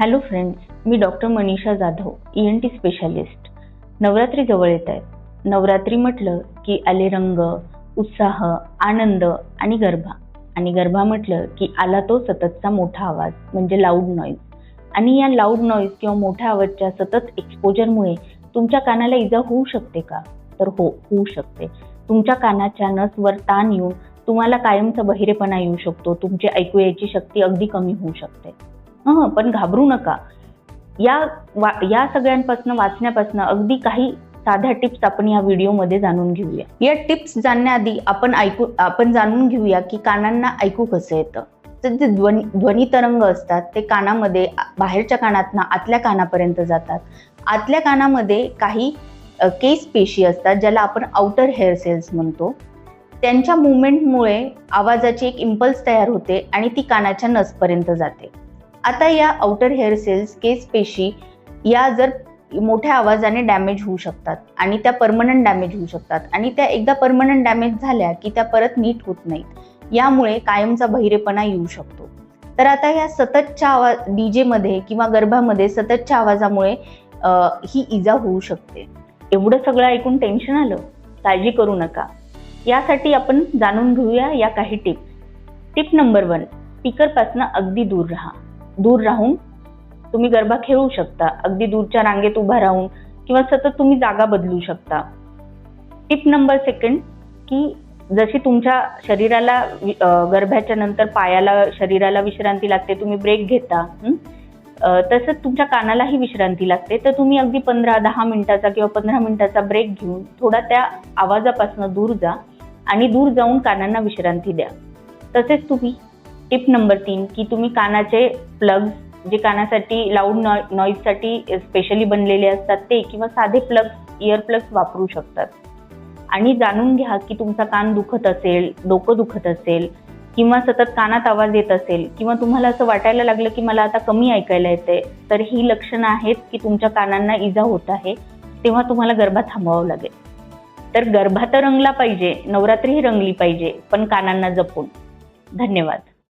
Hello friends मी doctor Manisha Jadhav E N T specialist Navratri जवळ येत आहे. नवरात्री म्हटलं की आले रंग उत्साह आनंद आणि गरबा आणि गरबा म्हटलं की आला तो सततचा मोठा आवाज म्हणजे लाऊड नॉईज आणि या लाऊड नॉईज किंवा मोठ्या आवाजच्या सतत एक्सपोजरमुळे तुमच्या कानाला इजा होऊ शकते का? तर हो होऊ शकते. तुमच्या कानाच्या नसवर ताण येऊन तुम्हाला कायमचा बहिरेपणा येऊ शकतो. तुमची ऐकू यायची शक्ती अगदी कमी होऊ शकते. हं पण घाबरू नका. या वा या सगळ्यांपासून वाचण्यापासून अगदी काही साध्या टिप्स आपण या व्हिडिओमध्ये जाणून घेऊया. या टिप्स जाणण्याआधी आपण ऐकू आपण जाणून घेऊया की कानांना ऐकू कसं येतं. तर जे ध्वनी ध्वनी तरंग असतात ते कानामध्ये बाहेरच्या कानातनं आतल्या कानापर्यंत जातात. आतल्या कानामध्ये काही केस पेशी असतात ज्याला आपण आउटर हेअर सेल्स म्हणतो. त्यांच्या मुवमेंटमुळे आवाजाची एक इम्पल्स तयार होते आणि ती कानाच्या नसपर्यंत जाते. आता या आउटर हेअर सेल्स केस पेशी या जर मोठ्या आवाजाने डॅमेज होऊ शकतात आणि त्या परमनंट डॅमेज होऊ शकतात. आणि त्या एकदा परमनंट डॅमेज झाल्या की त्या परत नीट होत नाहीत. यामुळे कायमचा बहिरेपणा येऊ शकतो. तर आता या सततच्या आवाज डीजेमध्ये किंवा गर्भामध्ये सततच्या आवाजामुळे ही इजा होऊ शकते. एवढं सगळं ऐकून टेन्शन आलं? काळजी करू नका. यासाठी आपण जाणून घेऊया या काही टिप्स टिप नंबर वन स्पीकरपासनं अगदी दूर राहा. दूर राहून तुम्ही गरबा खेळू शकता. अगदी दूरच्या रांगेत उभा राहून किंवा सतत तुम्ही जागा बदलू शकता. टिप नंबर सेकंड की जशी तुमच्या शरीराला गर्भाच्या नंतर पायाला शरीराला विश्रांती लागते तुम्ही ब्रेक घेता तसंच तुमच्या कानालाही विश्रांती लागते. तर तुम्ही अगदी पंधरा दहा मिनिटाचा किंवा पंधरा मिनिटाचा ब्रेक घेऊन थोडा त्या आवाजापासून दूर जा आणि दूर जाऊन कानांना विश्रांती द्या. तसेच तुम्ही टिप नंबर तीन की तुम्ही कानाचे प्लग्स जे कानासाठी लाऊड नॉईजसाठी स्पेशली बनलेले असतात ते किंवा साधे प्लग इयर प्लग्स वापरू शकतात. आणि जाणून घ्या की तुमचा कान दुखत असेल डोकं दुखत असेल किंवा सतत कानात आवाज येत असेल किंवा तुम्हाला असं वाटायला लागलं की मला आता कमी ऐकायला येते तर ही लक्षणं आहेत की तुमच्या कानांना इजा होत आहे तेव्हा तुम्हाला गरबा थांबवावं लागेल. तर गरबा तर रंगला पाहिजे नवरात्रीही रंगली पाहिजे पण कानांना जपून. धन्यवाद.